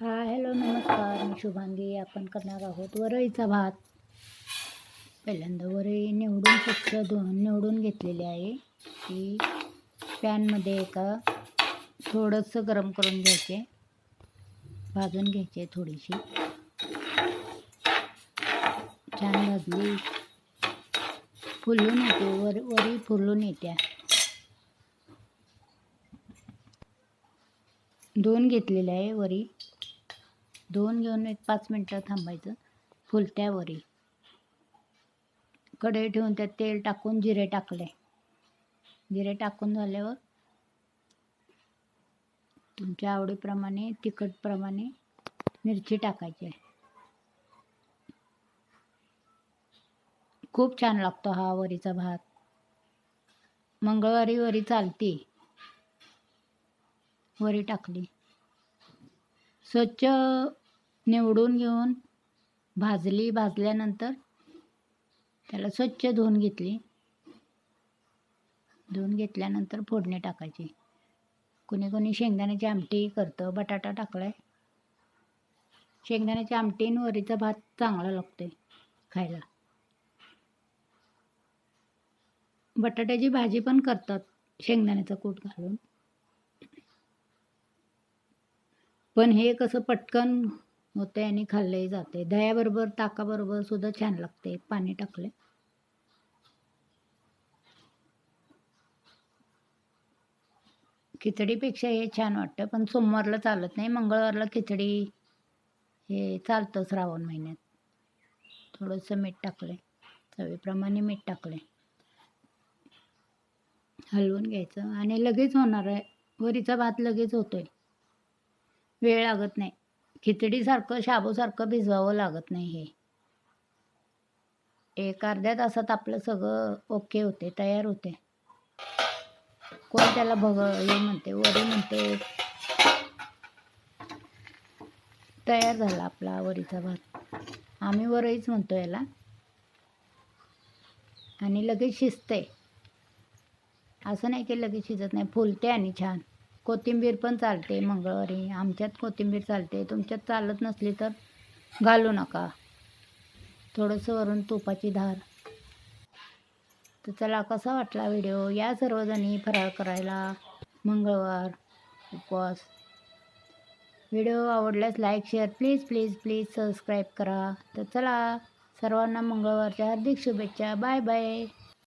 हा हॅलो नमस्कार. मी शुभांगी. आपण करणार आहोत वरईचा भात. पहिल्यांदा वरई निवडून स्वच्छ धुवून निवडून घेतलेली आहे. ती पॅनमध्ये एका थोडंसं गरम करून घ्यायचे. भाजून घ्यायचे थोडीशी. छान भाजली. फुलून येते. वर वरी फुलून येत्या. दोन घेतलेले आहे वरी. दोन घेऊन एक पाच मिनटं थांबायचं. फुलत्या वरी. कढई ठेवून त्यात तेल टाकून जिरे टाकले. जिरे टाकून झाल्यावर तुमच्या आवडीप्रमाणे तिखटप्रमाणे मिरची टाकायची. आहे खूप छान लागतो हा वरीचा भात. मंगळवारी वरी चालते. वरी टाकली. स्वच्छ निवडून घेऊन भाजली भाजल्यानंतर त्याला स्वच्छ धुवून घेतली. धुवून घेतल्यानंतर फोडणी टाकायची. कोणी कोणी शेंगदाण्याची आमटी करतं बटाटा टाकलाय. शेंगदाण्याची आमटी आणि वरीचा भात चांगला लागतोय खायला. बटाट्याची भाजी पण करतात शेंगदाण्याचा कूट घालून. पण हे कसं पटकन होते आणि खाल्लंही जाते. दह्याबरोबर ताकाबरोबर सुद्धा छान लागते. पाणी टाकले. खिचडीपेक्षा हे छान वाटतं. पण सोमवारला चालत नाही. मंगळवारला खिचडी हे चालतं श्रावण महिन्यात. थोडंसं मीठ टाकले चवीप्रमाणे मीठ टाकले हलवून घ्यायचं. आणि लगेच होणार आहे. वरीचा भात लगेच होतोय. वेळ लागत नाही. खिचडीसारखं शाबूसारखं भिजवावं लागत नाही हे. एक अर्ध्या तासात आपलं सगळं ओके होते तयार होते. कोण त्याला भग हे म्हणते वरी म्हणते. तयार झाला आपला वरीचा भात. आम्ही वरईच म्हणतो याला. आणि लगेच शिजते. असं नाही की लगेच शिजत नाही फुलते आणि छान. कोथिंबीर पण चालते मंगळवारी. आमच्यात कोथिंबीर चालते. तुमच्यात चालत नसली तर घालू नका. थोडंसं वरून तुपाची धार. तर चला कसा वाटला व्हिडिओ? या सर्वजणी फराळ करायला मंगळवार उपवास. व्हिडिओ आवडल्यास like share please please please subscribe करा. तर चला सर्वांना मंगळवारच्या हार्दिक शुभेच्छा. Bye bye.